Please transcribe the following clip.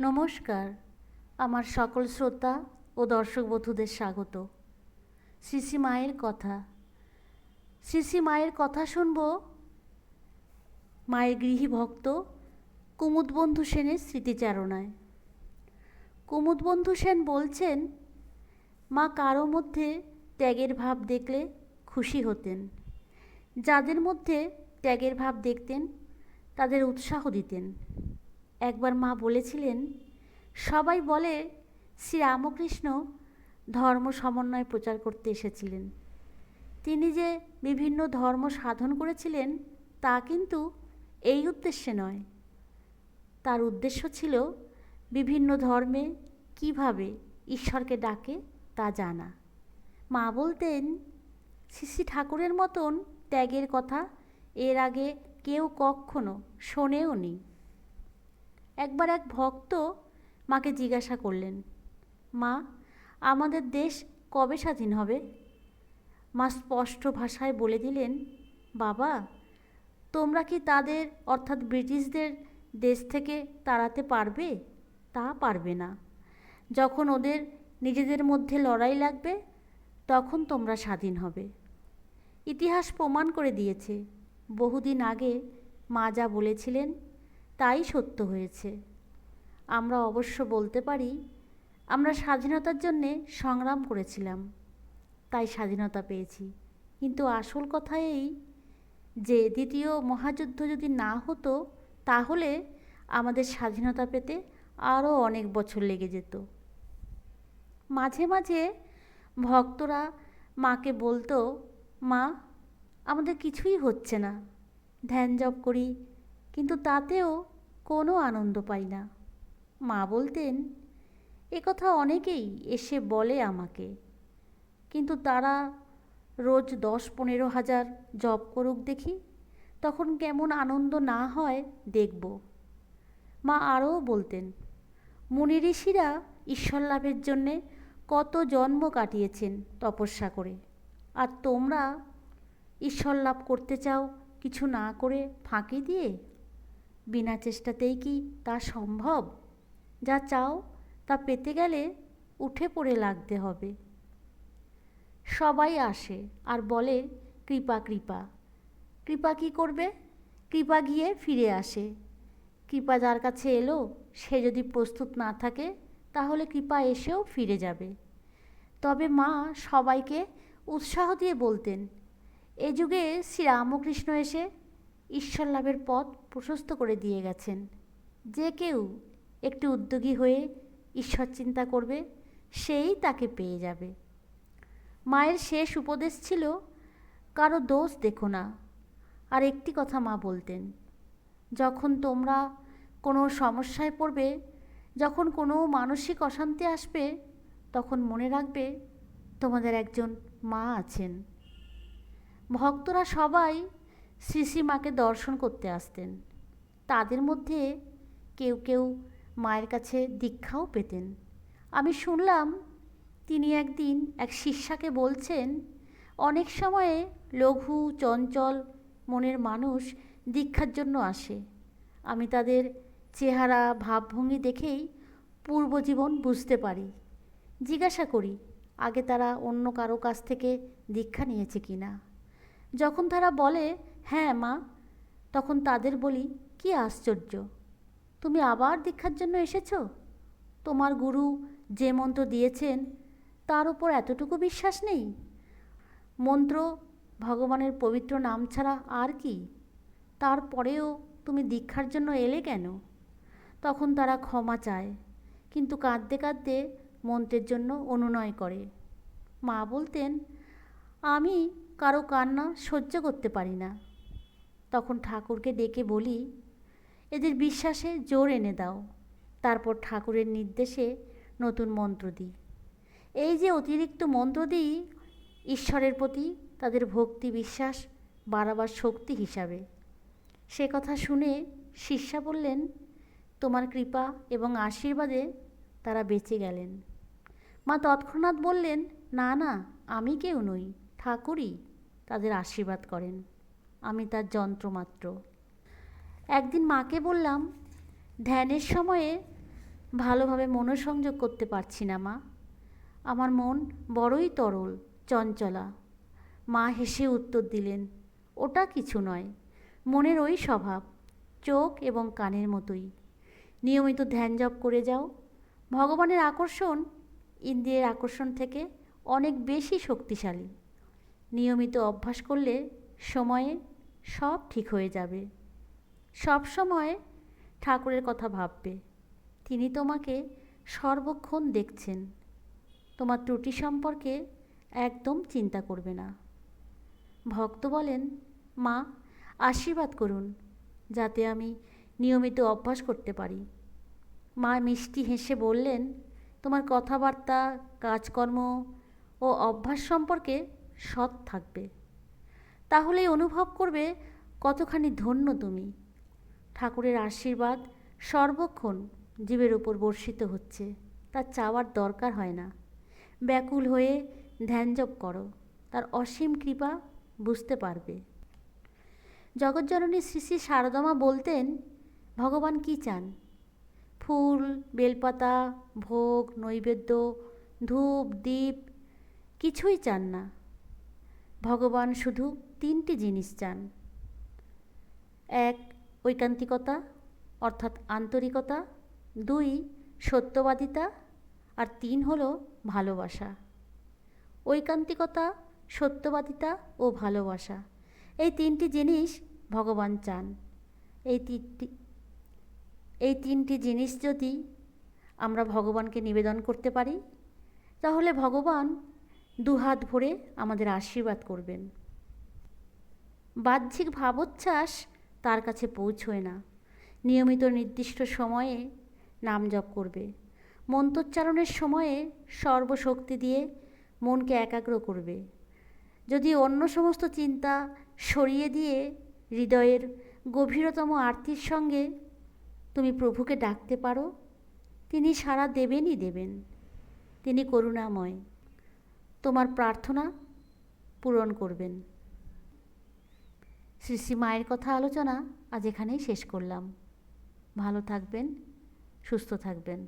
নমস্কার, আমার সকল শ্রোতা ও দর্শক বধূদের স্বাগত। শ্রী মায়ের কথা। শ্রী মায়ের কথা শুনব মায়ের গৃহী ভক্ত কুমুদবন্ধু সেনের স্মৃতিচারণায়। কুমুদবন্ধু সেন বলছেন, মা কারও মধ্যে ত্যাগের ভাব দেখলে খুশি হতেন। যাদের মধ্যে ত্যাগের ভাব দেখতেন, তাদের উৎসাহ দিতেন। একবার মা বলেছিলেন, সবাই বলে শ্রীরামকৃষ্ণ ধর্ম সমন্বয় প্রচার করতে এসেছিলেন। তিনি যে বিভিন্ন ধর্ম সাধন করেছিলেন, তা কিন্তু এই উদ্দেশ্যে নয়। তার উদ্দেশ্য ছিল বিভিন্ন ধর্মে কীভাবে ঈশ্বরকে ডাকে তা জানা। মা বলতেন, শ্রী ঠাকুরের মতন ত্যাগের কথা এর আগে কেউ কখনো শোনেও নি একবার এক ভক্ত মাকে জিজ্ঞাসা করলেন, মা, আমাদের দেশ কবে স্বাধীন হবে? মা স্পষ্ট ভাষায় বলে দিলেন, বাবা, তোমরা কি তাদের, অর্থাৎ ব্রিটিশদের দেশ থেকে তাড়াতে পারবে? তা পারবে না। যখন ওদের নিজেদের মধ্যে লড়াই লাগবে, তখন তোমরা স্বাধীন হবে। ইতিহাস প্রমাণ করে দিয়েছে। বহুদিন আগে মা যা বলেছিলেন তাই সত্য হয়েছে। আমরা অবশ্য বলতে পারি, আমরা স্বাধীনতার জন্যে সংগ্রাম করেছিলাম। তাই স্বাধীনতা পেয়েছি। কিন্তু আসল কথা এই যে, দ্বিতীয় মহাযুদ্ধ যদি না হতো, তাহলে আমাদের স্বাধীনতা পেতে আরও অনেক বছর লেগে যেত। মাঝে মাঝে ভক্তরা মাকে বলতো, মা, আমাদের কিছুই হচ্ছে না। ধ্যান জপ করি কিন্তু তাতেও কোনো আনন্দ পাই না। মা বলতেন, এ কথা অনেকেই এসে বলে আমাকে, কিন্তু তারা রোজ দশ পনেরো হাজার জব করুক দেখি, তখন কেমন আনন্দ না হয় দেখব। মা আরও বলতেন, মুনি ঋষিরা ঈশ্বর লাভের জন্যে কত জন্ম কাটিয়েছেন তপস্যা করে, আর তোমরা ঈশ্বর লাভ করতে চাও কিছু না করে ফাঁকি দিয়ে বিনা চেষ্টাতেই কি তা সম্ভব? যা চাও তা পেতে গেলে উঠে পড়ে লাগতে হবে। সবাই আসে আর বলে, কৃপা কৃপা। কৃপা কি করবে? কৃপা গিয়ে ফিরে আসে। কৃপা যার কাছে এলো, সে যদি প্রস্তুত না থাকে, তাহলে কৃপা এসেও ফিরে যাবে। তবে মা সবাইকে উৎসাহ দিয়ে বলতেন, এ যুগে শ্রীরামকৃষ্ণ এসে ঈশ্বর লাভের পথ প্রশস্ত করে দিয়ে গেছেন। যে কেউ একটু উদ্যোগী হয়ে ঈশ্বর চিন্তা করবে, সেই তাকে পেয়ে যাবে। মায়ের শেষ উপদেশ ছিল, কারও দোষ দেখো না। আর একটি কথা মা বলতেন, যখন তোমরা কোনো সমস্যায় পড়বে, যখন কোনো মানসিক অশান্তি আসবে, তখন মনে রাখবে তোমাদের একজন মা আছেন। ভক্তরা সবাই শ্রী মাকে দর্শন করতে আসতেন। তাদের মধ্যে কেউ কেউ মায়ের কাছে দীক্ষাও পেতেন। আমি শুনলাম তিনি একদিন এক শিষ্যাকে বলছেন, অনেক সময়ে লঘু, চঞ্চল মনের মানুষ দীক্ষার জন্য আসে। আমি তাদের চেহারা, ভাবভঙ্গি দেখেই পূর্বজীবন বুঝতে পারি। জিজ্ঞাসা করি, আগে তারা অন্য কারও কাছ থেকে দীক্ষা নিয়েছে কি না যখন তারা বলে হ্যাঁ মা। তখন তাদের বলি, কি আশ্চর্য! তুমি আবার দীক্ষার জন্য এসেছ? তোমার গুরু যে মন্ত্র দিয়েছেন, তার উপর এতটুকু বিশ্বাস নেই? মন্ত্র ভগবানের পবিত্র নাম ছাড়া আর কি? তারপরেও তুমি দীক্ষার জন্য এলে কেন? তখন তারা ক্ষমা চায়, কিন্তু কাঁদতে কাঁদতে মন্ত্রের জন্য অনুনয় করে। মা বলতেন, আমি কারও কান্না সহ্য করতে পারি না। তখন ঠাকুরকে ডেকে বলি, এদের বিশ্বাসে জোর এনে দাও। তারপর ঠাকুরের নির্দেশে নতুন মন্ত্র দিই। এই যে অতিরিক্ত মন্ত্র দিই, ঈশ্বরের প্রতি তাদের ভক্তি বিশ্বাস বাড়াবার শক্তি হিসাবে। সে কথা শুনে শিষ্যা বললেন, তোমার কৃপা এবং আশীর্বাদে তারা বেঁচে গেলেন। মা তৎক্ষণাৎ বললেন, না না, আমি কেউ নই। ঠাকুরই তাদের আশীর্বাদ করেন। আমি তার যন্ত্রমাত্র। একদিন মাকে বললাম, ধ্যানের সময়ে ভালোভাবে মনোসংযোগ করতে পারছি না মা। আমার মন বড়ই তরল, চঞ্চলা। মা হেসে উত্তর দিলেন, ওটা কিছু নয়, মনের ওই স্বভাব, চোখ এবং কানের মতোই। নিয়মিত ধ্যান জপ করে যাও। ভগবানের আকর্ষণ ইন্দ্রিয়ের আকর্ষণ থেকে অনেক বেশি শক্তিশালী। নিয়মিত অভ্যাস করলে সময়ে সব ঠিক হয়ে যাবে। সব সময় ঠাকুরের কথা ভাববে। তিনি তোমাকে সর্বক্ষণ দেখছেন। তোমার ত্রুটি সম্পর্কে একদম চিন্তা করবে না। ভক্ত বলেন, মা, আশীর্বাদ করুন, যাতে আমি নিয়মিত অভ্যাস করতে পারি। মা মিষ্টি হেসে বললেন, তোমার কথাবার্তা, কাজকর্ম ও অভ্যাস সম্পর্কে সৎ থাকবে। তাহলেই অনুভব করবে কতখানি ধন্য তুমি। ঠাকুরের আশীর্বাদ সর্বক্ষণ জীবের উপর বর্ষিত হচ্ছে তার চাওয়ার দরকার হয় না। ব্যাকুল হয়ে ধ্যানজপ করো, তার অসীম কৃপা বুঝতে পারবে। জগজ্জননী শ্রী শ্রী সারদমা বলতেন, ভগবান কি চান? ফুল, বেলপাতা, ভোগ, নৈবেদ্য, ধূপ, দীপ, কিছুই চান না। ভগবান শুধু তিনটি জিনিস চান। এক, ঐকান্তিকতা, অর্থাৎ আন্তরিকতা। দুই, সত্যবাদিতা। আর তিন হল ভালোবাসা। ঐকান্তিকতা, সত্যবাদিতা ও ভালোবাসা। এই তিনটি জিনিস ভগবান চান। এই তিনটি এই তিনটি জিনিস যদি আমরা ভগবানকে নিবেদন করতে পারি, তাহলে ভগবান দুহাত ভরে আমাদের আশীর্বাদ করবেন। বাহ্যিক ভাবোচ্ছ্বাস তার কাছে পৌঁছয় না। নিয়মিত নির্দিষ্ট সময়ে নাম জপ করবে। মন্ত্রোচ্চারণের সময়ে সর্বশক্তি দিয়ে মনকে একাগ্র করবে। যদি অন্য সমস্ত চিন্তা সরিয়ে দিয়ে হৃদয়ের গভীরতম আরতির সঙ্গে তুমি প্রভুকে ডাকতে পারো, তিনি সারা দেবেনই দেবেন। তিনি করুণাময়। তোমার প্রার্থনা পূরণ করবেন। শ্রী শ্রী মায়ের কথা আলোচনা আজ এখানেই শেষ করলাম। ভালো থাকবেন, সুস্থ থাকবেন।